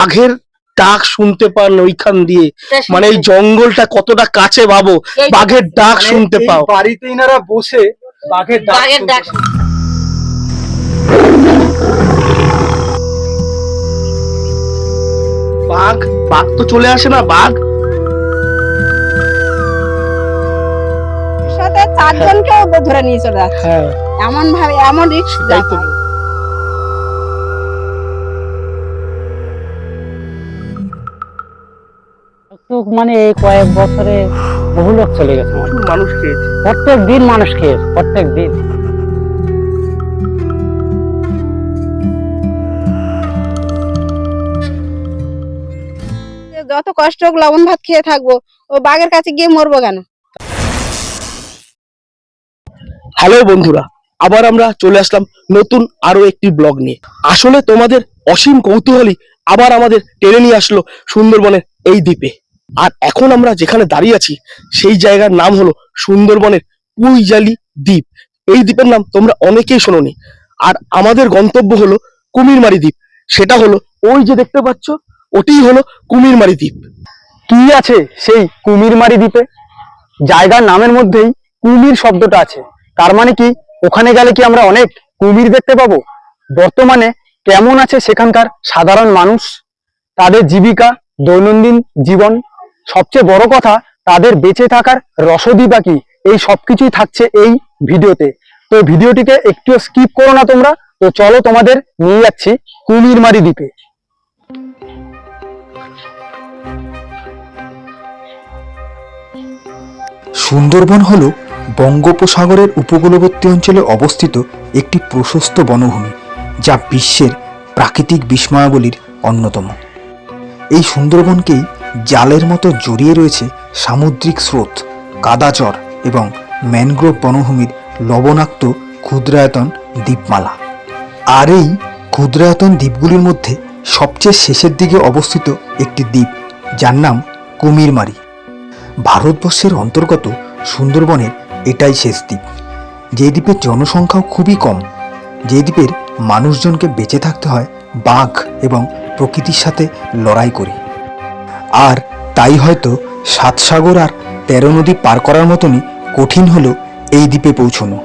বাঘের ডাক শুনতে পান ওইখান দিয়ে। মানে এই জঙ্গলটা কতটা কাছে ভাবো বাঘের ডাক মানে শুনতে পাও। বাড়িতে ইনারা বসে বাঘের ডাক বাঘের ডাক বাঘ বাঘ তো চলে আসে না বাঘ? সাথে চারজনকেও ধরে নিয়ে চলে যাচ্ছে। হ্যাঁ। এমন ভাবে এমন রিক্স তো মানে এই কয়েক বছরে বহু লোক চলে গেছে মানুষ খেয়েছে। প্রত্যেক দিন মানুষ খেয়েছে প্রত্যেক দিন। যত কষ্ট হোক লবণ ভাত খেয়ে থাকব। ও বাঘের কাছে গিয়ে মরবো কেন? হ্যালো বন্ধুরা আবার আমরা চলে আসলাম নতুন আরও একটি ব্লগ নিয়ে। আসলে তোমাদের অসীম কৌতূহলী আবার আমাদের টেনে নিয়ে আসলো সুন্দরবনের এই দ্বীপে। আর এখন আমরা যেখানে দাঁড়িয়ে আছি, সেই জায়গার নাম হলো সুন্দরবনের পুইজালি দ্বীপ। এই দ্বীপের নাম তোমরা অনেকেই শোনোনি। আর আমাদের গন্তব্য হলো কুমিরমারি দ্বীপ। সেটা হলো ওই যে দেখতে পাচ্ছ, ওটিই হলো কুমিরমারি দ্বীপ। কি আছে সেই কুমিরমারি দ্বীপে? জায়গার নামের মধ্যেই কুমির শব্দটা আছে। তার মানে কি, ওখানে গেলে কি আমরা অনেক কুমির দেখতে পাবো? বর্তমানে কেমন আছে সেখানকার সাধারণ মানুষ? তাদের জীবিকা, দৈনন্দিন জীবন সবচেয়ে বড় কথা, তাদের বেঁচে থাকার রসদি বা কি? এই সবকিছুই থাকছে এই ভিডিওতে। তো ভিডিওটিকে একটু স্কিপ করো না তোমরা। তো চলো তোমাদের নিয়ে যাচ্ছি কুমিরমারি দ্বীপে। সুন্দরবন হল বঙ্গোপসাগরের উপকূলবর্তী অঞ্চলে অবস্থিত একটি প্রশস্ত বনভূমি, যা বিশ্বের প্রাকৃতিক বিস্ময়াবলীর অন্যতম। এই সুন্দরবনকেই জালের মতো জড়িয়ে রয়েছে সামুদ্রিক স্রোত কাদাচর এবং ম্যানগ্রোভ বনভূমির লবণাক্ত ক্ষুদ্রায়তন দ্বীপমালা। আর এই ক্ষুদ্রায়তন দ্বীপগুলির মধ্যে সবচেয়ে শেষের দিকে অবস্থিত একটি দ্বীপ, যার নাম কুমিরমারি। ভারতবর্ষের অন্তর্গত সুন্দরবনের এটাই শেষ দ্বীপ। যে দ্বীপের জনসংখ্যাও খুবই কম, যে দ্বীপের মানুষজনকে বেঁচে থাকতে হয় বাঘ এবং প্রকৃতির সাথে লড়াই করে। আর তাই হয়তো সাত সাগর আর তেরো নদী পার করার মতনই কঠিন হলো এই দ্বীপে পৌঁছনো।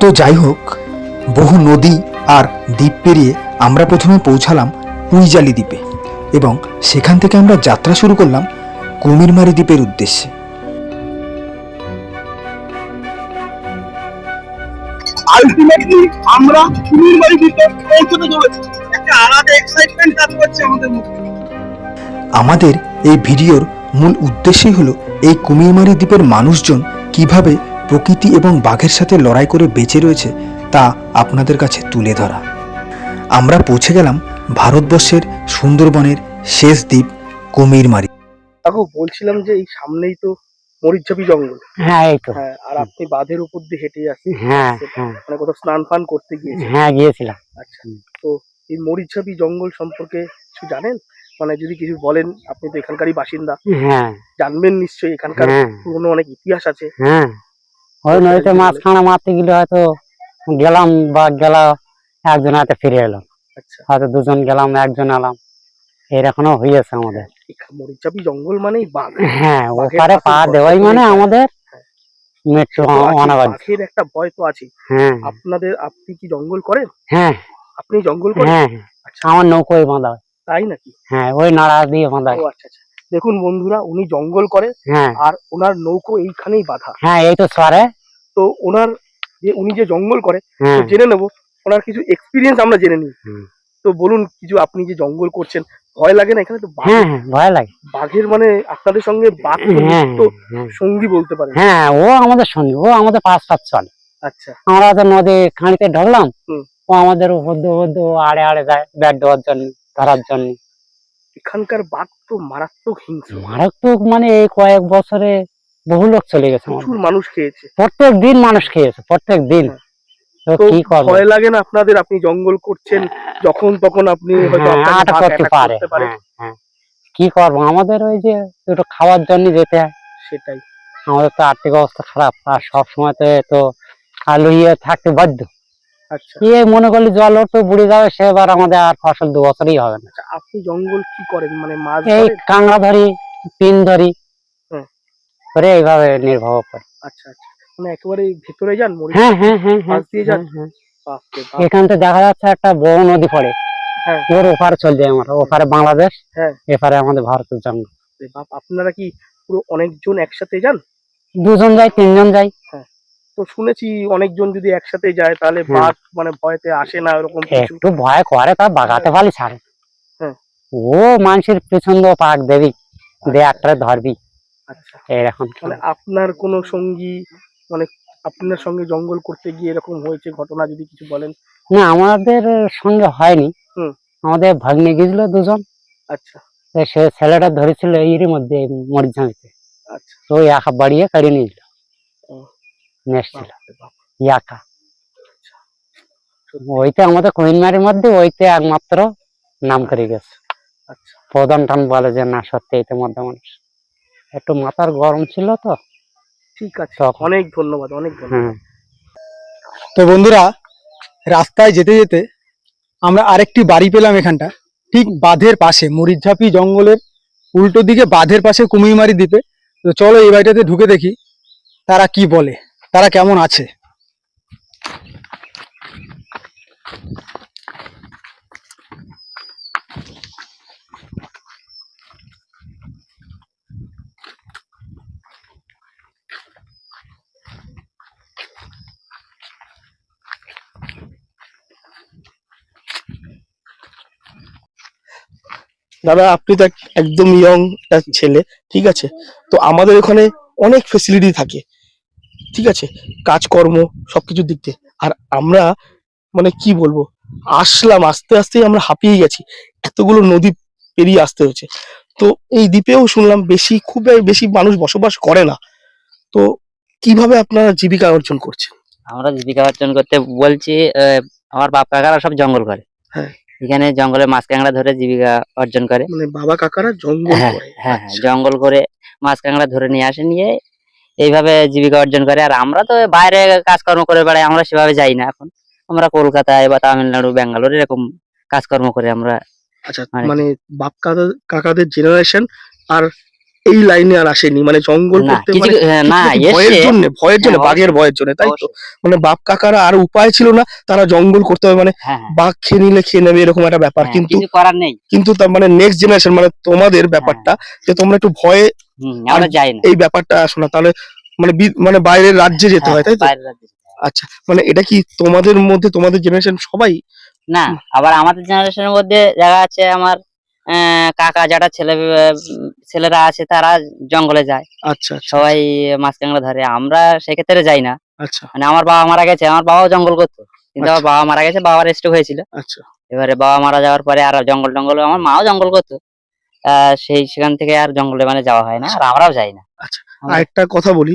তো যাই হোক, বহু নদী আর দ্বীপ পেরিয়ে আমরা প্রথমে পৌঁছালাম পুইজালি দ্বীপে এবং সেখান থেকে আমরা যাত্রা শুরু করলাম কুমিরমারি দ্বীপের উদ্দেশ্যে। আলটিমেটলি আমরা কুমিরমারি দ্বীপে পৌঁছতে চলেছি। একটা আলাদা এক্সাইটমেন্ট কাজ করছে আমাদের মধ্যে। আমাদের এই ভিডিওর মূল উদ্দেশ্যই হলো এই কুমিরমারি দ্বীপের মানুষজন কীভাবে প্রকৃতি এবং বাঘের সাথে লড়াই করে বেঁচে রয়েছে তা আপনাদের কাছে তুলে ধরা। আমরা পৌঁছে গেলাম ভারতবর্ষের সুন্দরবনের শেষ দ্বীপ কুমিরমারি কাকু বলছিলাম যে এই সামনেই তো মরিচঝাপি জঙ্গল। হ্যাঁ এই তো। হ্যাঁ আর আপনি বাঁধের উপর দিয়ে হেঁটে আসছেন হ্যাঁ হ্যাঁ। মানে কোথাও স্নান ফান করতে গিয়েছেন হ্যাঁ গিয়েছিলাম। আচ্ছা তো এই মরিচঝাপি জঙ্গল সম্পর্কে কিছু জানেন? মানে যদি কিছু বলেন আপনি তো এখানকারই বাসিন্দা। হ্যাঁ। জানবেন নিশ্চয়ই এখানকার হ্যাঁ। পুরনো অনেক ইতিহাস আছে। হ্যাঁ। ওই নদীতে মাছ খানা মারতে গেলে হয়তো গেলাম বা গেলা একজন হাতে ফিরে এলাম আচ্ছা। হয়তো দুজন গেলাম একজন এলাম। এরকমও হয়েছে আমাদের। জঙ্গল মানেই বাঘ। হ্যাঁ ওপারে পা দেওয়াই মানে আমাদের হ্যাঁ। অনাবাদ। বাঘের একটা ভয় তো আছে হ্যাঁ। আপনাদের আপনি কি জঙ্গল করেন? হ্যাঁ। আপনি জঙ্গল করেন? হ্যাঁ। আচ্ছা। আমার নৌকোয় বাঁধা হয়। তাই নাকি? হ্যাঁ ওই নাড়া দিয়ে বাঁধা হয়। ও আচ্ছা আচ্ছা। দেখুন বন্ধুরা উনি জঙ্গল করে হ্যাঁ। আর ওনার নৌকো এইখানেই বাঁধা। হ্যাঁ এই তো সরে। তো ওনার যে উনি যে জঙ্গল করে হ্যাঁ। জেনে নেব ওনার কিছু এক্সপিরিয়েন্স আমরা জেনে নিই। তো বলুন কিছু আপনি যে জঙ্গল করছেন ভয় লাগে না? এখানে তো হ্যাঁ হ্যাঁ ভয় লাগে। বাঘের মানে আপনাদের সঙ্গে বাঘ তো হ্যাঁ নিত্য হ্যাঁ। সঙ্গী বলতে পারেন। হ্যাঁ ও আমাদের সঙ্গে ও আমাদের পাঁচ পাঁচ চলে আচ্ছা। আমরা তো নদী খাঁড়িতে ঢুকলাম ও আমাদের দিয়ে উপর আড়ে আড়ে যায় ব্যাট দেওয়ার জন্য ধরার জন্য। এখানকার বাঘ তো মারাত্মক হিংস্র। মারাত্মক মানে এই কয়েক বছরে বহু লোক চলে গেছে। প্রচুর মানুষ খেয়েছে। প্রত্যেক দিন মানুষ খেয়েছে প্রত্যেক দিন। তো তো ভয় লাগে না আপনাদের? আপনি জঙ্গল করছেন যখন তখন আপনি হ্যাঁ, আটক করতে পারে। হ্যাঁ, হ্যাঁ। কি করব? আমাদের ওই যে দুটো খাওয়ার জন্য যেতে হয়। সেটাই। আমাদের তো আর্থিক অবস্থা খারাপ আর সব সময় তো আলু ইয়ে থাকতে বাধ্য। ইয়ে মনে করলে জল তো বুড়ে যাবে সেবার আমাদের আর ফসল দু বছরই হবে না। আচ্ছা, আপনি জঙ্গল কি করেন? মানে মাছ এই কাঁকড়া ধরি পিন ধরি। করে এইভাবে নির্ভর করে। আচ্ছা আচ্ছা। মানে একেবারে ভেতরে যান হ্যাঁ হ্যাঁ হ্যাঁ দিয়ে যান? এখান থেকে দেখা যাচ্ছে একটা বড় নদী পড়ে। হ্যাঁ। ওর ওপারে চল যায় আমরা ওপারে বাংলাদেশ হ্যাঁ। এপারে আমাদের ভারতের জঙ্গল বাপ আপনারা কি পুরো অনেকজন একসাথে যান? দুজন যায় তিনজন যায় তো শুনেছি অনেকজন যদি একসাথে যায় তাহলে বাঘ মানে ভয়তে আসে না ওরকম একটু ভয় করে তা বাগাতে পারি ছাড়ে। ও মানুষের পিছন দিয়ে পাক দেবি দে একটা ধরবি। আচ্ছা। এরকম মানে আপনার কোনো সঙ্গী মানে আপনার সঙ্গে জঙ্গল করতে গিয়ে এরকম হয়েছে ঘটনা যদি কিছু বলেন? না আমাদের সঙ্গে হয়নি। হুম। আমাদের ভাগ্নে গেছিল দুজন। আচ্ছা। সে ছেলেটা ধরেছিল এরই মধ্যে মরিচ ঝামিতে আচ্ছা। তো ওই একা বাড়িয়ে কাড়িয়ে নিয়েছিল। নেসছিল ইয়াকা ওইতে আমাদের কুমিনমারির মধ্যে ওইতে একমাত্র নাম করে গেছে। আচ্ছা। প্রধান টান বলে যে না সত্যি এইতে মধ্যে মানুষ। একটু মাথার গরম ছিল তো। ঠিক আছে। অনেক ধন্যবাদ অনেক ধন্যবাদ। তো বন্ধুরা রাস্তায় যেতে যেতে আমরা আরেকটি বাড়ি পেলাম এখানটা। ঠিক বাঁধের পাশে মরিচঝাপি জঙ্গলের উল্টো দিকে বাঁধের পাশে কুমিরমারি দ্বীপে। তো চলো এই বাড়িটাতে ঢুকে দেখি তারা কি বলে তারা কেমন আছে। দাদা আপনি তো এক- একদম ইয়ং একটা ছেলে ঠিক আছে? তো আমাদের ওখানে অনেক ফেসিলিটি থাকে ঠিক আছে? কাজকর্ম সবকিছুর দিক দিয়ে। আর আমরা মানে কি বলব আসলাম আস্তে আস্তে আমরা হাঁপিয়ে গেছি। এতগুলো নদী পেরিয়ে আসতে হয়েছে। তো এই দ্বীপেও শুনলাম বেশি খুব বেশি মানুষ বসবাস করে না। তো কীভাবে আপনারা জীবিকা অর্জন করছেন? আমরা জীবিকা অর্জন করতে বলছি আমার বাপ কাকারা সব জঙ্গল করে। হ্যাঁ। এখানে জঙ্গলে মাছ কাঁকড়া ধরে জীবিকা অর্জন করে। মানে বাবা কাকারা জঙ্গল হ্যাঁ হ্যাঁ হ্যাঁ, আচ্ছা। জঙ্গল করে মাছ কাঁকড়া ধরে নিয়ে আসে নিয়ে এইভাবে জীবিকা অর্জন করে। আর আমরা তো বাইরে কাজকর্ম করে বেড়াই আমরা সেভাবে যাই না এখন। আমরা কলকাতায় বা তামিলনাড়ু ব্যাঙ্গালোর এরকম কাজকর্ম করে আমরা আচ্ছা মানে- মানে বাপ কাকা কাকাদের জেনারেশন আর এই লাইনে আর আসেনি মানে জঙ্গল করতে মানে না ভয়ের জন্য ভয়ের জন্য হ্যাঁ, বাঘের ভয়ের জন্য তাই তো? মানে বাপ কাকারা আর উপায় ছিল না তারা জঙ্গল করতে হবে মানে হ্যাঁ হ্যাঁ, বাঘ খেয়ে নিলে খেয়ে নেবে এরকম একটা ব্যাপার। কিন্তু করার নেই। কিন্তু তার মানে নেক্সট জেনারেশন মানে তোমাদের ব্যাপারটা যে তোমরা একটু ভয়ে এই ব্যাপারটা আসো না তাহলে মানে মানে বাইরের রাজ্যে যেতে হয় তাই তো। আচ্ছা মানে এটা কি তোমাদের মধ্যে তোমাদের জেনারেশন সবাই? না আবার আমাদের জেনারেশনের মধ্যে দেখা আছে আমার কাকা যারা ছেলে ছেলেরা আছে তারা জঙ্গলে যায়। আচ্ছা আচ্ছা সবাই মাছ কাঁকড়া ধরে। আমরা সেক্ষেত্রে যাই না। আচ্ছা। মানে আমার বাবা মারা গেছে আমার বাবাও জঙ্গল করতো। কিন্তু আমার বাবা মারা গেছে বাবার স্ট্রোক হয়েছিল। আচ্ছা। এবারে বাবা মারা যাওয়ার পরে আর জঙ্গল টঙ্গল আমার মাও জঙ্গল করতো। সেই সেখান থেকে আর জঙ্গলে মানে যাওয়া হয় না আর আমরাও যাই না। আচ্ছা। আমরা- আর একটা কথা বলি।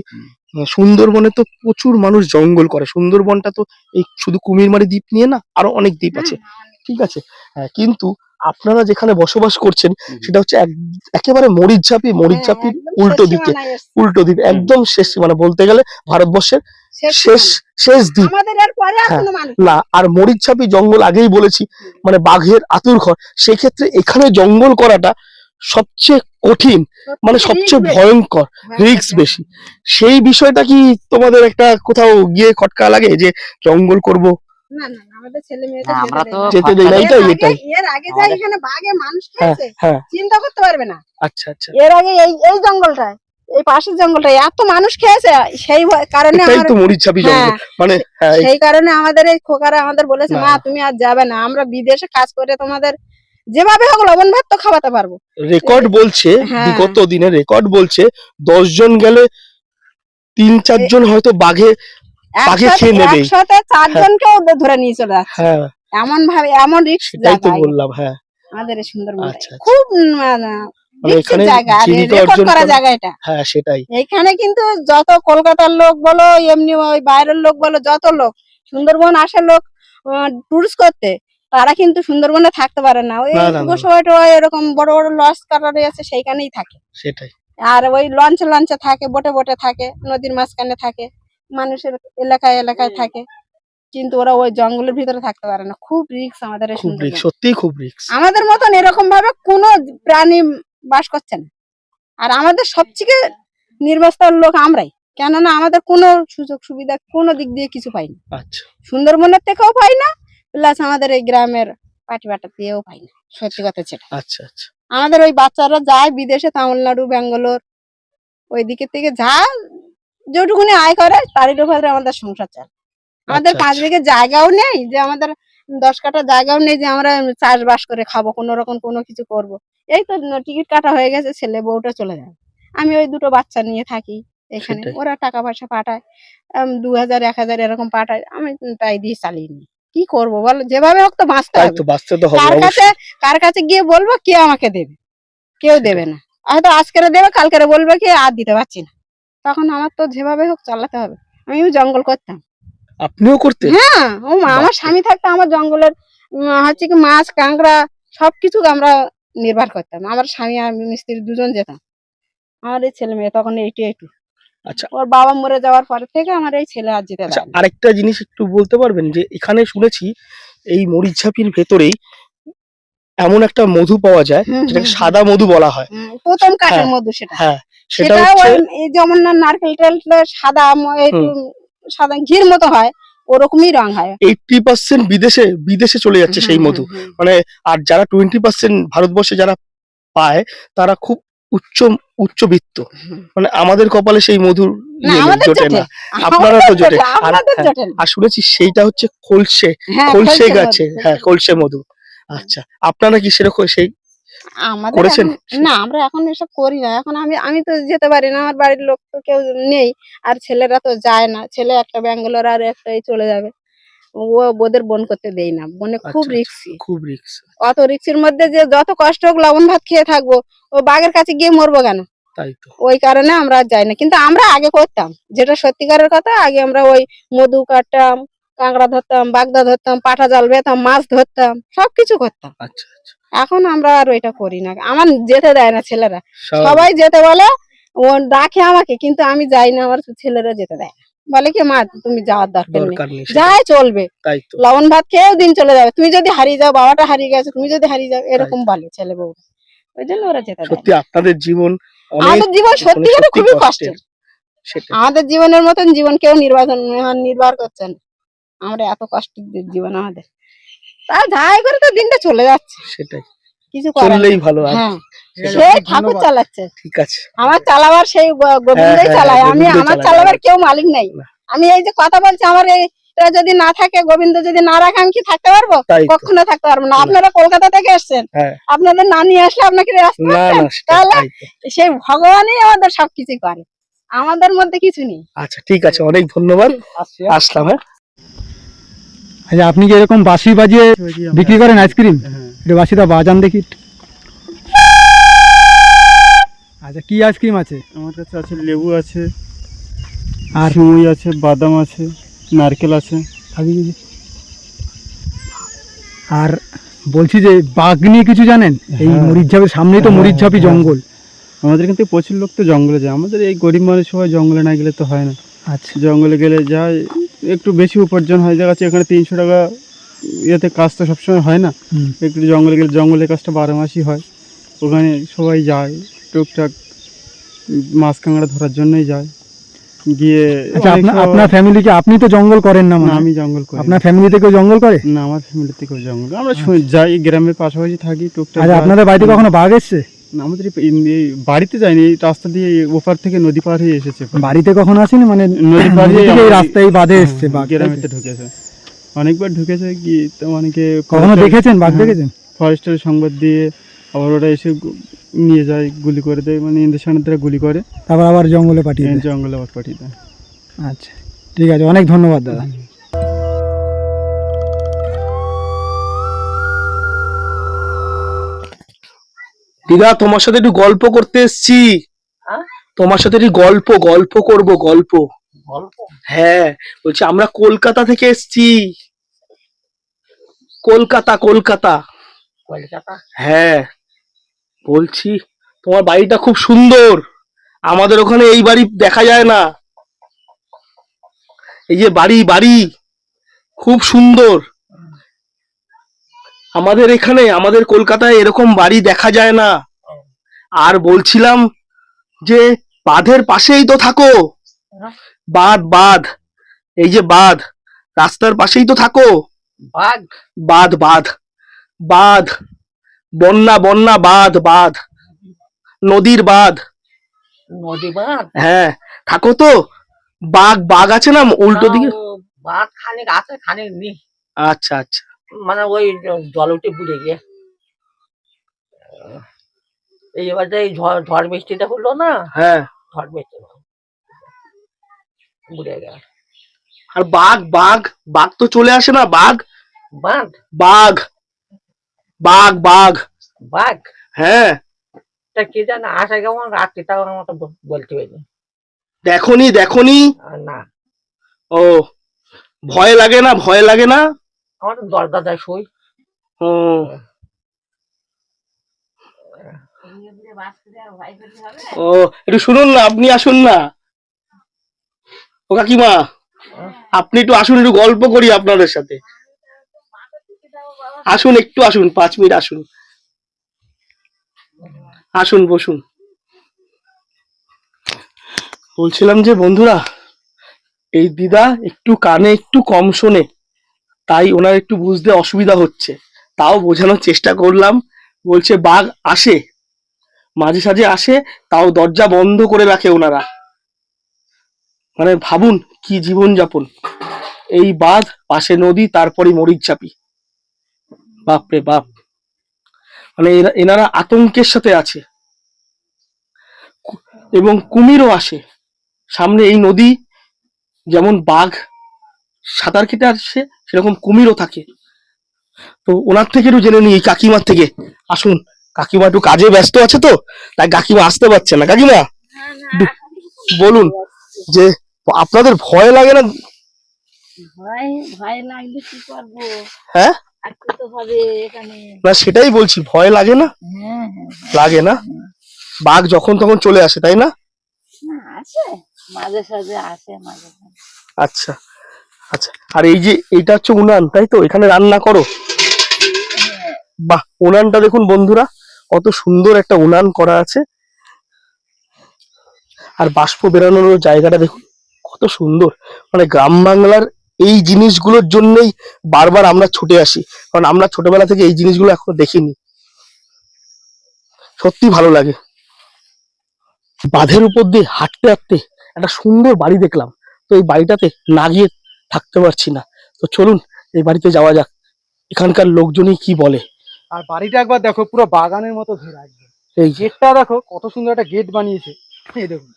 সুন্দরবনে তো প্রচুর মানুষ জঙ্গল করে। সুন্দরবনটা তো এই শুধু কুমিরমারি দ্বীপ নিয়ে না আরও অনেক দ্বীপ আছে। ঠিক আছে। হ্যাঁ, কিন্তু আপনারা যেখানে বসবাস করছেন সেটা হচ্ছে এক- একেবারে মরিচঝাপি মরিচঝাপির হ্যাঁ, উল্টো দিকে উল্টো দ্বীপ একদম শেষ মানে বলতে গেলে ভারতবর্ষের শেষ শেষ দ্বীপ আমাদের আর হ্যাঁ। না আর মরিচঝাপি জঙ্গল আগেই বলেছি মানে বাঘের আতুর ঘর সেক্ষেত্রে এখানে জঙ্গল করাটা সবচেয়ে কঠিন মানে সবচেয়ে ভয়ঙ্কর রিস্ক বেশি। সেই বিষয়টা কি তোমাদের একটা কোথাও গিয়ে খটকা লাগে যে জঙ্গল করব? না না না, আমাদের ছেলে মেয়েদের আমরা তো যেতে দেয় না, এর এটাই। আগে এর আগে যা এখানে বাঘে মানুষ হ্যাঁ খেয়েছে হ্যাঁ চিন্তা করতে পারবে না আচ্ছা আচ্ছা এর আগে এই এই জঙ্গলটায় এই পাশের জঙ্গলটায় এত মানুষ খেয়েছে সেই কারণে আমার তো জঙ্গল হ্যাঁ মানে সেই কারণে আমাদের এই খোকারা আমাদের বলেছে না। মা তুমি আর যাবে না আমরা বিদেশে কাজ করে তোমাদের যেভাবে হোক লবণ ভাত তো খাওয়াতে পারব রেকর্ড বলছে হ্যাঁ। বিগত দিনে রেকর্ড বলছে দশ জন গেলে তিন চারজন হয়তো বাঘে খেয়ে। একসাথে চারজনকেও ধরে নিয়ে চলে যাচ্ছে। হ্যাঁ। এমন ভাবে এমন রিক্স সেটাই তো বললাম হ্যাঁ। আমাদের সুন্দরবন। খুব উম, রিস্কের এখানে হ্যাঁ কিন্তু যত কলকাতার লোক বলো এমনি ওই বাইরের লোক বলো যত লোক সুন্দরবন আসে লোক টুরিস্ট করতে তারা কিন্তু সুন্দরবনে থাকতে পারে না। ওই। গোসাইটা এরকম বড় বড় লস কাটারে আছে সেইখানেই থাকে। সেটাই। আর ওই লঞ্চে লঞ্চে থাকে বোটে বোটে থাকে নদীর মাঝখানে থাকে। মানুষের এলাকায় এলাকায় থাকে। কিন্তু ওরা ওই জঙ্গলের ভিতরে থাকতে পারে না। খুব রিস্ক আমাদের এই খুব রিক্স খুব রিক্স আমাদের মতন এরকম ভাবে কোনো প্রাণী বাস করছে না। আর আমাদের সবথেকে নির্বাস্তর লোক আমরাই। কেননা আমাদের কোনো সুযোগ সুবিধা কোনো দিক দিয়ে কিছু পাই না আচ্ছা। সুন্দরবনের থেকেও পাই না প্লাস আমাদের এই গ্রামের পাটি বাটা দিয়েও পাই না। সত্যি কথা যেটা। আচ্ছা আচ্ছা। আমাদের ওই বাচ্চারা যায় বিদেশে তামিলনাড়ু ব্যাঙ্গালোর ওই দিকের থেকে যা যেটুকুনি আয় করে তারই উপরে আমাদের সংসার চলে। আমাদের আচ্ছা, পাঁচ আচ্ছা। বিঘে জায়গাও নেই যে আমাদের দশ কাঠা জায়গাও নেই যে আমরা চাষবাস করে খাব কোনো রকম কোনো কিছু করব। এই তো টিকিট কাটা হয়ে গেছে ছেলে বউটা চলে যাবে আমি ওই দুটো বাচ্চা নিয়ে থাকি এখানে ওরা টাকা পয়সা পাঠায় দু হাজার এক হাজার এরকম পাঠায় আমি তাই দিয়ে চালিয়ে নিই। কি করব বলো? যেভাবে হোক তো বাঁচতে হবে। কার কাছে কার কাছে গিয়ে বলব কে আমাকে দেবে? কেউ দেবে না। হয়তো আজকের দেবে কালকের বলবে কি আর দিতে পারছি না। তখন আমার তো যেভাবে হোক চালাতে হবে। আমিও জঙ্গল করতাম। আপনিও করতে হ্যাঁ ও আমার স্বামী থাকতো আমার জঙ্গলের হচ্ছে কি মাছ কাঁকড়া সবকিছু আমরা নির্ভর করতাম। আমার স্বামী আর মিস্ত্রি দুজন যেতাম। আমার এই ছেলে মেয়ে তখন এইটু এইটু আচ্ছা। ওর বাবা মরে যাওয়ার পর থেকে আমার এই ছেলে আর যেতে আচ্ছা আরেকটা জিনিস একটু বলতে পারবেন যে এখানে শুনেছি এই মরিচঝাপির ভেতরেই এমন একটা মধু পাওয়া যায় যেটাকে সাদা মধু বলা হয়। প্রথম কাঠের হ্যাঁ, মধ্যে সেটা। হ্যাঁ সেটা যেমন নারকেল টেল সাদা একটু সাদা ঘির মতো হয় ওরকমই রং হয়। এইটটি পার্সেন্ট বিদেশে বিদেশে চলে যাচ্ছে সেই মধু। মানে আর যারা টোয়েন্টি পার্সেন্ট ভারতবর্ষে যারা পায় তারা খুব উচ্চ উচ্চবিত্ত। মানে আমাদের কপালে সেই মধুর ইয়ে জোটে না। আপনারা তো জোটে। আর- হ্যাঁ। আর শুনেছি সেইটা হচ্ছে খোলসে হ্যাঁ, খোলসে খোলসে গাছে। হ্যাঁ খোলসে মধু। আচ্ছা আপনারা কি সেরকম সেই আমাদের না আমরা এখন এসব করি না। এখন আমি আমি তো যেতে পারি না। আমার বাড়ির লোক তো কেউ নেই। আর ছেলেরা তো যায় না। ছেলে একটা ব্যাঙ্গালোর আর একটা এই চলে যাবে। ও ওদের বোন করতে দেই না। বনে খুব আচ্ছা, রিক্সি খুব রিক্স অত রিক্সির মধ্যে যে যত কষ্ট হোক লবণ ভাত খেয়ে থাকব ও বাঘের কাছে গিয়ে মরবো কেন? তাই তো। ওই কারণে আমরা যাই না। কিন্তু আমরা আগে করতাম। যেটা সত্যিকারের কথা আগে আমরা ওই মধু কাটতাম কাঁকড়া ধরতাম বাগদা ধরতাম পাঠা জাল বেতাম মাছ ধরতাম সবকিছু করতাম। আচ্ছা আচ্ছা। এখন আমরা আর ওইটা করি না। আমার যেতে দেয় না ছেলেরা। সবাই যেতে বলে ও ডাকে আমাকে কিন্তু আমি যাই না আমার ছেলেরা যেতে দেয় না। বলে কি মা তুমি যাওয়ার দরকার নেই। যাই চলবে। লবণ ভাত খেয়েও দিন চলে যাবে। তুমি যদি হারিয়ে যাও বাবাটা হারিয়ে গেছে তুমি যদি হারিয়ে যাও এরকম বলে ছেলে বউ। ওই জন্য ওরা যেতে সত্যি আপনাদের জীবন আমাদের জীবন সত্যি খুবই কষ্টের। আমাদের জীবনের মতন জীবন কেউ নির্বাচন নির্ভর করছে না। আমরা এত কষ্টের দি- জীবন আমাদের। তা যাই করে তো দিনটা চলে যাচ্ছে। সেটাই। কিছু নেই। ভালো হ্যাঁ আছে, সেই ঠাকুর চালাচ্ছে। ঠিক আছে। আমার চালাবার সেই গোবিন্দই হ্যাঁ, চালায়। আমি আমার চালাবার কেউ মালিক নাই। আমি এই যে কথা বলছি আমার এইটা যদি না থাকে গোবিন্দ যদি না রাখে আমি কি থাকতে পারব? কখনো থাকতে পারব না। আপনারা কলকাতা থেকে এসেছেন। হ্যাঁ। আপনাদের না নিয়ে আসলে আপনাকে তাহলে? সেই ভগবানই আমাদের সবকিছু করে। আমাদের মধ্যে কিছু নেই। আচ্ছা ঠিক আছে। অনেক ধন্যবাদ। আসলাম হ্যাঁ। আচ্ছা আপনি কি এরকম বাঁশি বাজিয়ে বিক্রি করেন আইসক্রিম? এটা বাঁশিটা বাজান দেখি আচ্ছা কি আইসক্রিম আছে? আমার কাছে আছে লেবু আছে আর? সিমুই আছে বাদাম আছে নারকেল আছে। আর বলছি যে বাঘ নিয়ে কিছু জানেন? এই হ্যাঁ। মরিচঝাপের সামনেই তো হ্যাঁ, মরিচঝাপি হ্যাঁ। জঙ্গল। আমাদের এখান থেকে প্রচুর লোক তো জঙ্গলে যায়। আমাদের এই গরিব মানুষ সবাই জঙ্গলে না গেলে তো হয় না। আচ্ছা। জঙ্গলে গেলে যায় একটু বেশি উপার্জন হয়। দেখা যাচ্ছে এখানে তিনশো টাকা ইয়েতে কাজ তো সবসময় হয় না। একটু জঙ্গলে গেলে জঙ্গলের কাজটা বারো মাসই হয়। ওখানে সবাই যায় টুকটাক মাছ কাঁকড়া ধরার জন্যই যায়। গিয়ে আচ্ছা আপনার ফ্যামিলিকে আপনি তো জঙ্গল করেন না মানে? আমি জঙ্গল করি আপনার ফ্যামিলিতে কেউ জঙ্গল করে? না আমার ফ্যামিলি থেকেও জঙ্গল আমরা যাই গ্রামের পাশাপাশি থাকি টুকটাক আচ্ছা আপনাদের বাড়িতে কখনো বাঘ এসছে? আমাদের বাড়িতে যায়নি রাস্তা দিয়ে ওপার থেকে নদী পার হয়ে এসেছে। বাড়িতে কখনো আসেনি? মানে নদী পার হয়ে রাস্তায় বাঁধে এসছে? গ্রামেতে ঢুকেছে। অনেকবার ঢুকেছে কি তো অনেকে কখনো দেখেছেন? বাঘ হ্যাঁ। দেখেছেন? ফরেস্টের সংবাদ দিয়ে আবার ওরা এসে নিয়ে যায় গুলি করে দেয় মানে ইন্দ্রেশনের দ্বারা গুলি করে। তারপর আবার জঙ্গলে পাঠিয়ে জঙ্গলে আবার পাঠিয়ে দেয়। আচ্ছা ঠিক আছে অনেক ধন্যবাদ দাদা। দিদা তোমার সাথে একটু গল্প করতে এসছি। তোমার সাথে একটু গল্প গল্প করব গল্প। হ্যাঁ বলছি আমরা কলকাতা থেকে এসছি। কলকাতা। কলকাতা? হ্যাঁ বলছি তোমার বাড়িটা খুব সুন্দর। আমাদের ওখানে এই বাড়ি দেখা যায় না। এই যে বাড়ি বাড়ি। খুব সুন্দর। আমাদের এখানে আমাদের কলকাতায় এরকম বাড়ি দেখা যায় না। আর বলছিলাম যে বাঁধের পাশেই তো থাকো। বাঁধ বাঁধ এই যে বাঁধ রাস্তার পাশেই তো থাকো। বাঘ বাঁধ বাঁধ বাঁধ বন্যা বন্যা বাঁধ বাঁধ নদীর বাঁধ। নদী বাঘ হ্যাঁ থাকো তো। বাঘ বাঘ আছে না উল্টো দিকে? বাঘ খানিক আছে খানিক নেই। আচ্ছা আচ্ছা। মানে ওই জল উঠে বুড়ে গিয়ে। এই এবার যে ঝড় ঝড় বৃষ্টিটা হলো না? হ্যাঁ। ঝড় বৃষ্টি বুড়ে গেল। আর বাঘ বাঘ বাঘ তো চলে আসে না বাঘ? বাঘ? বাঘ। বাঘ বাঘ। বাঘ? হ্যাঁ। তা কি জানে আসে কেমন রাত্রিটা আমার মতো বলতে পারি দেখনি দেখনি না। ও ভয় লাগে না ভয় লাগে না? আমার দেয় শুই ও ও, একটু শুনুন না, আপনি আসুন না। ও কাকিমা, আপনি একটু আসুন, একটু গল্প করি আপনাদের সাথে। আসুন, একটু আসুন, পাঁচ মিনিট আসুন। আসুন, বসুন। বলছিলাম যে, বন্ধুরা, এই দিদা একটু কানে একটু কম শোনে। তাই ওনার একটু বুঝতে অসুবিধা হচ্ছে। তাও বোঝানোর চেষ্টা করলাম। বলছে, বাঘ আসে। মাঝে সাঝে আসে, তাও দরজা বন্ধ করে রাখে ওনারা। মানে ভাবুন কি জীবন যাপন এই বাঁধ পাশে নদী তারপরে মরিচ চাপি বাপরে বাপ। মানে এনারা আতঙ্কের সাথে আছে। এবং কুমিরও আসে। সামনে এই নদী, যেমন বাঘ সাঁতার কেটে আসছে সেরকম কুমিরও থাকে। তো ওনার থেকে একটু জেনে নিই এই কাকিমার থেকে। আসুন কাকিমা একটু কাজে ব্যস্ত আছে তো তাই কাকিমা আসতে পারছে না। কাকিমা বলুন যে আপনাদের ভয় লাগে না? হ্যাঁ? না সেটাই বলছি ভয় লাগে না? হ্যাঁ হ্যাঁ লাগে না? বাঘ যখন তখন চলে আসে তাই না? হ্যাঁ, আসে। মাঝে সাঝে আসে মাঝে আচ্ছা। আচ্ছা আর এই যে এটা হচ্ছে উনান, তাই তো? এখানে রান্না করো। বাহ, উনানটা দেখুন বন্ধুরা, কত সুন্দর একটা উনান করা আছে। আর বাষ্প বেরানোর জায়গাটা দেখুন, কত সুন্দর। মানে গ্রাম বাংলার এই জিনিসগুলোর জন্যই বারবার আমরা ছুটে আসি, কারণ আমরা ছোটবেলা থেকে এই জিনিসগুলো এখনও দেখিনি। সত্যি ভালো লাগে। বাঁধের উপর দিয়ে হাঁটতে হাঁটতে একটা সুন্দর বাড়ি দেখলাম। তো এই বাড়িটাতে না গিয়ে থাকতে পারছি না। তো চলুন এই বাড়িতে যাওয়া যাক। এখানকার লোকজনই কি বলে? আর বাড়িটা একবার দেখো পুরো বাগানের মতো ঘেরা একদম। এই গেটটা দেখো কত সুন্দর একটা গেট বানিয়েছে। এই দেখুন।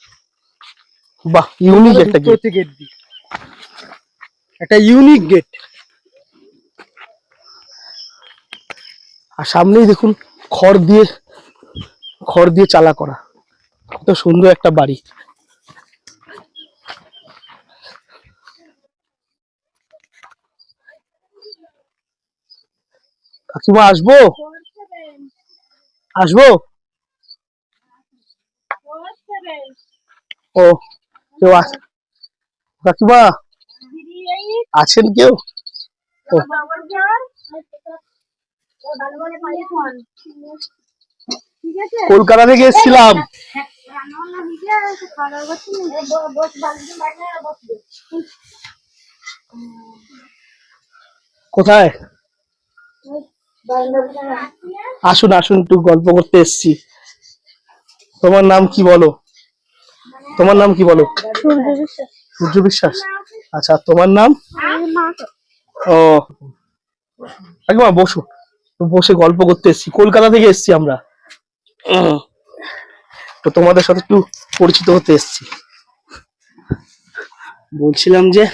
বাহ ইউনিক একটা গেট গেট দিয়ে। একটা ইউনিক গেট আর সামনেই দেখুন খড় দিয়ে খড় দিয়ে চালা করা। কত সুন্দর একটা বাড়ি। কাকিমা আসব? আসব? ও কেউ কাকিমা আছেন কেউ? কলকাতা থেকে এসেছিলাম। কোথায়? আসুন আসুন, একটু গল্প করতে এসছি। তোমার নাম কি বলো? তোমার নাম কি বলো? সূর্য বিশ্বাস। আচ্ছা তোমার নাম? ও। একবার বসো। বসে গল্প করতে এসছি। কলকাতা থেকে এসছি আমরা। তো তোমাদের সাথে একটু পরিচিত হতে এসছি। বলছিলাম যে,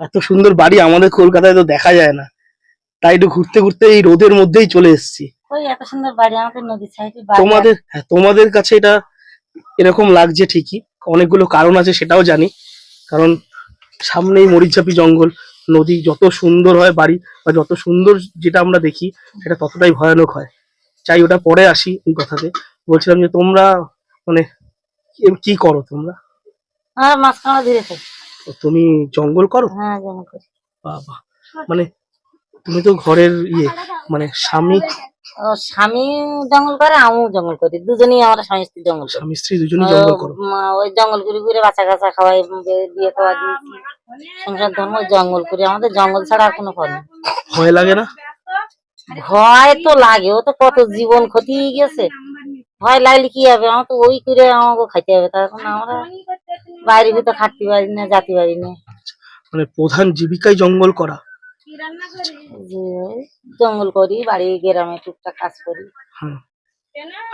এত সুন্দর বাড়ি আমাদের কলকাতায় তো দেখা যায় না। তাই একটু ঘুরতে ঘুরতে এই রোদের মধ্যেই চলে এসেছি। ওই এত সুন্দর বাড়ি আমাকে নদীর সাইডে তোমাদের হ্যাঁ তোমাদের কাছে এটা এরকম লাগছে ঠিকই। অনেকগুলো কারণ আছে সেটাও জানি। কারণ সামনেই মরিচাপি জঙ্গল নদী যত সুন্দর হয় বাড়ি বা যত সুন্দর যেটা আমরা দেখি সেটা ততটাই ভয়ানক হয়। চাই ওটা পরে আসি এই কথাতে। বলছিলাম যে তোমরা মানে কি- করো তোমরা? আর মাছ ধরে তুমি জঙ্গল করো? হ্যাঁ করি। বাবা। মানে তুমি তো ঘরের ইয়ে মানে স্বামী? স্বামী জঙ্গল করে আমিও জঙ্গল করি। দুজনেই আমরা স্বামী স্ত্রী জঙ্গল স্বামী স্ত্রী দুজনেই জঙ্গল করো। ওই জঙ্গল করে ঘুরে বাচ্চা কাচ্চা খাওয়াই বিয়ে- খাওয়া দিয়েছি সংসার ধর্ম জঙ্গল করি। আমাদের জঙ্গল ছাড়া আর কোনো নেই। ভয় লাগে না? ভয় তো লাগে ও তো কত জীবন ক্ষতি হয়ে গেছে। ভয় লাগলে কি হবে? আমার তো ওই করে আমাকে খাইতে হবে। তখন আমরা বাইরে ভিতর খাটতে পারি না যেতে পারি না। মানে প্রধান জীবিকাই জঙ্গল করা। যে জঙ্গল করি বাড়ি গ্রামে টুকটাক কাজ করি। হ্যাঁ।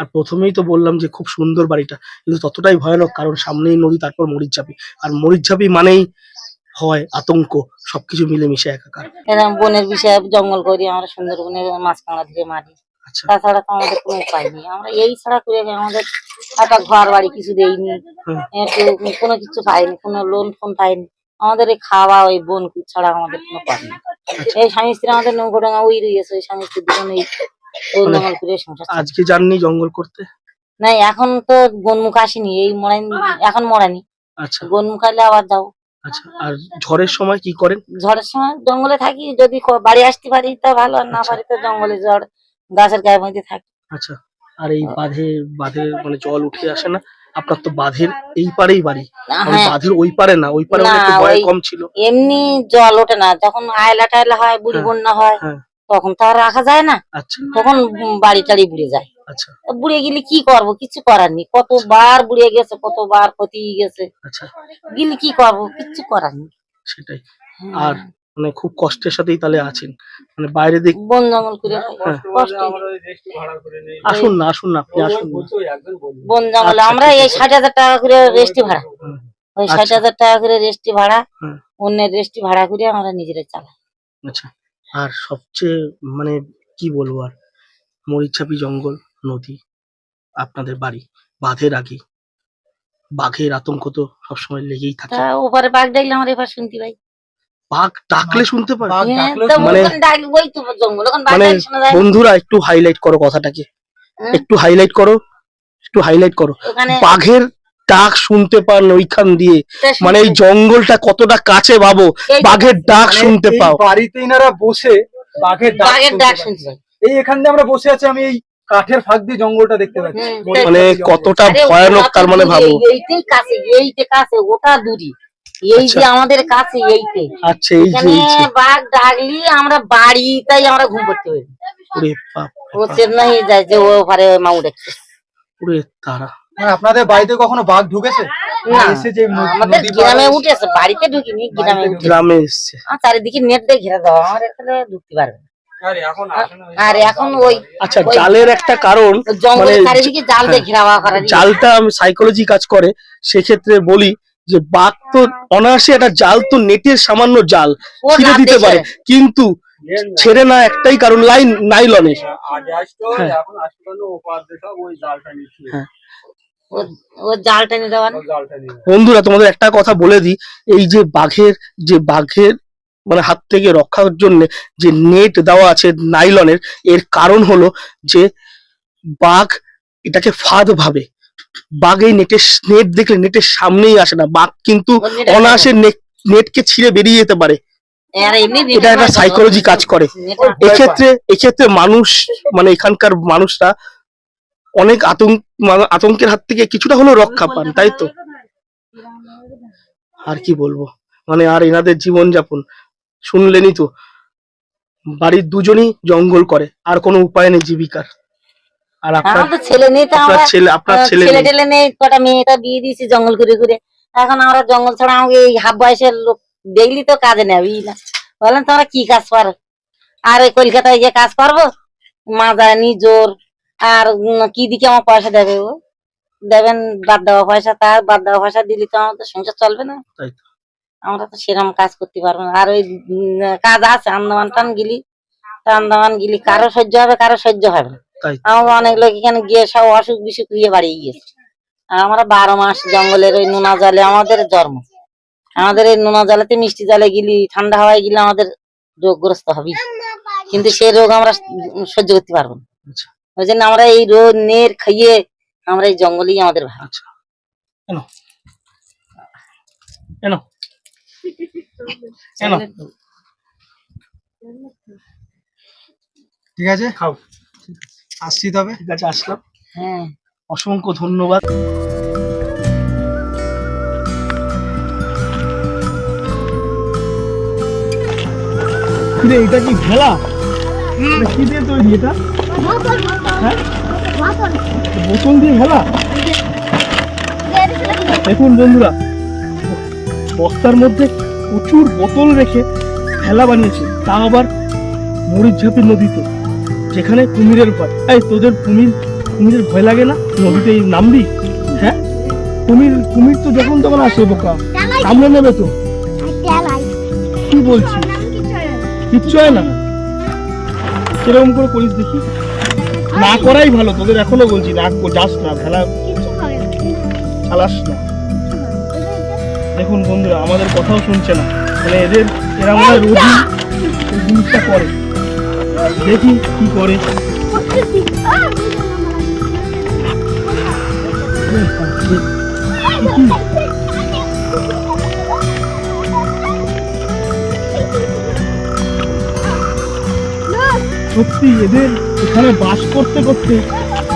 আর প্রথমেই তো বললাম যে খুব সুন্দর বাড়িটা কিন্তু ততটাই ভয়ানক কারণ সামনেই নদী তারপর মরিচঝাপি আর মরিচঝাপি মানেই হয় আতঙ্ক সবকিছু মিলেমিশে একাকার। এরকম বনের বিষয়ে জঙ্গল করি আমরা সুন্দরবনে মাছ কাঁকড়া ধরে মারি। আচ্ছা। তাছাড়া তো আমাদের কোনো উপায় নেই। আমরা এই ছাড়া করে আমাদের একটা ঘর বাড়ি কিছু দেয়নি হুম। কোনো কিছু পাইনি কোনো লোন ফোন পাইনি। আমাদের এই খাওয়া ওই বোন ছাড়া আমাদের কোনো পথ নেই। এই স্বামী স্ত্রী আমাদের নৌকোডাঙ্গা ওই রয়েছে ওই স্বামী স্ত্রী দুজন এই জঙ্গল করে সংসার আজকে যাননি জঙ্গল করতে? না এখন তো বনমুখ আসেনি এই মরাইনি এখন মরানি। আচ্ছা। বনমুখ আসলে আবার যাও আচ্ছা আর ঝড়ের সময় কি করেন? ঝড়ের সময় জঙ্গলে থাকি যদি বাড়ি আসতে পারি তা ভালো আর না আচ্ছা। পারি তো জঙ্গলে ঝড় গাছের গায়ে মধ্যে থাকি। আচ্ছা আর এই বাঁধে বাঁধে মানে জল উঠে আসে না? আপনার তো বাঁধের এই পারেই বাড়ি। মানে হ্যাঁ। বাঁধের ওই পারে না ওই পারে একটু ভয় কম ছিল। এমনি জল ওঠে না যখন আয়লা টায়লা হয় বুড়ি হ্যাঁ, বন্যা হয় হ্যাঁ। তখন তো আর রাখা যায় না। আচ্ছা। তখন বাড়ি টাড়ি বুড়ে যায়। আচ্ছা। বুড়ে গেলে কি করব? কিছু করার নেই। কতবার বুড়ে গেছে কতবার ক্ষতি গেছে। আচ্ছা। গেলে কি করব? কিছু করার নেই। সেটাই। আর মানে খুব কষ্টের সাথেই তাহলে আছেন। মানে বাইরে দেখ বন জঙ্গল করে হ্যাঁ। আসুন না আসুন না আপনি আসুন বন জঙ্গলে আচ্ছা, আমরা এই ষাট হাজার টাকা করে রেস্টি ভাড়া। ওই আচ্ছা। ষাট হাজার টাকা করে রেস্টি ভাড়া হুম। অন্যের রেস্টি ভাড়া করে আমরা নিজেরা চালাই। আচ্ছা। আর সবচেয়ে মানে কি বলব আর? মরিচাপি জঙ্গল নদী আপনাদের বাড়ি বাঁধের আগে। বাঘের আতঙ্ক তো সবসময় লেগেই থাকে। ওপারে বাঘ ডাকলে আমরা এবার শুনতে পাই বাঘ ডাকলে শুনতে পারে। হ্যাঁ, মানে- মানে। বন্ধুরা একটু হাইলাইট করো কথাটাকে। একটু হাইলাইট করো একটু হাইলাইট করো। বাঘের ডাক শুনতে ওইখান দিয়ে। মানে এই জঙ্গলটা কতটা কাছে ভাবো বাঘের ডাক মানে শুনতে পাও। বাড়িতে ইনারা বসে বাঘের ডাক বাঘের শুনতে এই এখান দিয়ে আমরা বসে আছি আমি এই কাঠের ফাঁক দিয়ে জঙ্গলটা দেখতে পাচ্ছি। মানে কতটা ভয়ানক তার মানে ভাবো। এইটাই কাছে এইটা কাছে ওটা দূরি। এই যে আচ্ছা। আমাদের কাছে এইতে। আচ্ছা এই যে যে। বাঘ ডাকলি আমরা বাড়িতেই আমরা ঘুম করতে পারি। ওরে বাপ ও চেন্নাই যায় যে ও পারে মাউ দেখছে। ওরে তারা। মানে আপনাদের বাড়িতে কখনো বাঘ ঢুকেছে? না এসে যে আমাদের গ্রামে উঠেছে বাড়িতে ঢুকিনি গ্রামে গ্রামে এসছে। আর চারিদিকে নেট দিয়ে ঘেরা দেওয়া আমার এখানে ঢুকতে পারবে না। আর এখন ওই আচ্ছা জালের একটা কারণ জঙ্গলের মানে চারিদিকে জাল দিয়ে ঘেরা করা জালটা সাইকোলজি কাজ করে সেক্ষেত্রে বলি যে বাঘ তো অনায়াসে একটা জাল তো নেটের সামান্য জাল ছিঁড়ে দিতে পারে। কিন্তু ছেড়ে না একটাই কারণ লাইন নাইলনের হ্যাঁ। হ্যাঁ। ও- ও জাল টেনে দেওয়া না। বন্ধুরা তোমাদের একটা কথা বলে দিই এই যে বাঘের যে বাঘের মানে হাত থেকে রক্ষার জন্য যে নেট দেওয়া আছে নাইলনের এর কারণ হলো যে বাঘ এটাকে ফাঁদ ভাবে। বাঘ এই নেটের নেট দেখলে নেটের সামনেই আসে না। বাঘ কিন্তু অনায়াসে নেটকে ছিঁড়ে বেরিয়ে যেতে পারে। এটা একটা সাইকোলজি কাজ করে। এক্ষেত্রে এক্ষেত্রে মানুষ মানে এখানকার মানুষরা অনেক আতঙ্ক মানে আতঙ্কের হাত থেকে কিছুটা হলেও রক্ষা পান তাই তো? আর কি বলব? মানে আর এনাদের জীবনযাপন শুনলেনই তো। বাড়ির দুজনই জঙ্গল করে আর কোনো উপায় নেই জীবিকার। আর আপনার আমার তো ছেলে নেই তো আমরা ছেলে আপনার আহ, ছেলে ছেলে নেই। কটা মেয়েটা বিয়ে দিয়েছি জঙ্গল ঘুরে ঘুরে। এখন আমরা জঙ্গল ছাড়া আমাকে এই হাফ বয়সের লোক দেখলি তো কাজে নেবি না? বলেন তোমরা কি কাজ পারো? আর ওই কলকাতায় গিয়ে কাজ পারব? মাজানি জোর। আর কি দিকে আমার পয়সা দেবে ও? দেবেন বাদ দেওয়া পয়সা তার বাদ দেওয়া পয়সা দিলে তো আমাদের সংসার চলবে না। আমরা তো সেরকম কাজ করতে পারব না। আর ওই কাজ আছে আন্দামান টান গিলি তা আন্দামান গিলি কারও সহ্য হবে কারও সহ্য হবে না। আমার অনেক লোক এখানে গিয়ে সব অসুখ বিসুখ হয়ে বাড়ি গিয়েছে। আর আমরা বারো মাস জঙ্গলের ওই নোনা জলে আমাদের জন্ম। আমাদের এই নোনা জলেতে মিষ্টি জলে গেলি ঠান্ডা হাওয়ায় গেলে আমাদের রোগগ্রস্ত হবি। কিন্তু সেই রোগ আমরা সহ্য করতে পারব না। আচ্ছা। ওই জন্য আমরা এই রোগ নের খাইয়ে আমরা এই জঙ্গলেই আমাদের ভালো আচ্ছা। এনো। এনো। এনো। ঠিক আছে? খাও। আসছি তবে। ঠিক আছে আসলাম। হ্যাঁ অসংখ্য ধন্যবাদ। কিরে এটা কি ভেলা কি দিয়ে তৈরি এটা? হ্যাঁ? বোতল। দিয়ে ভেলা দেখুন বন্ধুরা বস্তার মধ্যে প্রচুর বোতল রেখে ভেলা বানিয়েছে। তা আবার মরিচঝাপি নদীতে। যেখানে কুমিরের ভয়। এই তোদের কুমির কুমিরের ভয় লাগে না? নদীতে নামবি? হ্যাঁ? কুমির কুমির তো যখন তখন আসে বোকা। কামড়ে নেবে তো। কি বলছি কিচ্ছু হয় না। সেরকম করে করিস দেখি। না করাই ভালো তোদের এখনও বলছি না। যাস না ভেলা খালাস না। দেখুন বন্ধুরা আমাদের কথাও শুনছে না। মানে এদের এরা মনে হয় রোজই জিনিসটা করে। দেখি কি করে। সত্যি, এদের এখানে বাস করতে করতে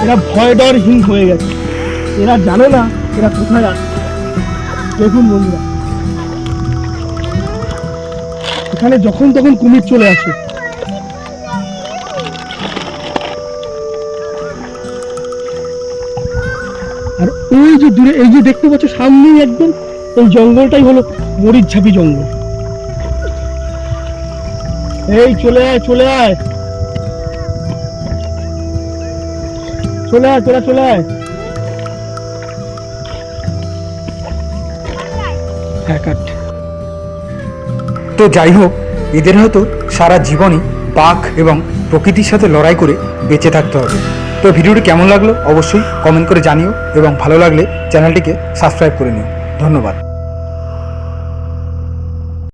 এরা ভয় ডরহীন হয়ে গেছে। এরা জানে না এরা কোথায় আছে। দেখুন বন্ধুরা, এখানে যখন তখন কুমির চলে আসে। ওই যে দূরে, এই যে দেখতে পাচ্ছ সামনেই একদম এই জঙ্গলটাই হলো মরিচঝাপি জঙ্গল। এই চলে আয় চলে আয়। চলে আয়, তোরা চলে আয়। হ্যাঁ তো যাই হোক, এদের হয়তো সারা জীবনই বাঘ এবং প্রকৃতির সাথে লড়াই করে বেঁচে থাকতে হবে। তো ভিডিওটি কেমন লাগল? অবশ্যই কমেন্ট করে জানিও এবং ভালো লাগলে চ্যানেলটিকে সাবস্ক্রাইব করে নিও। ধন্যবাদ।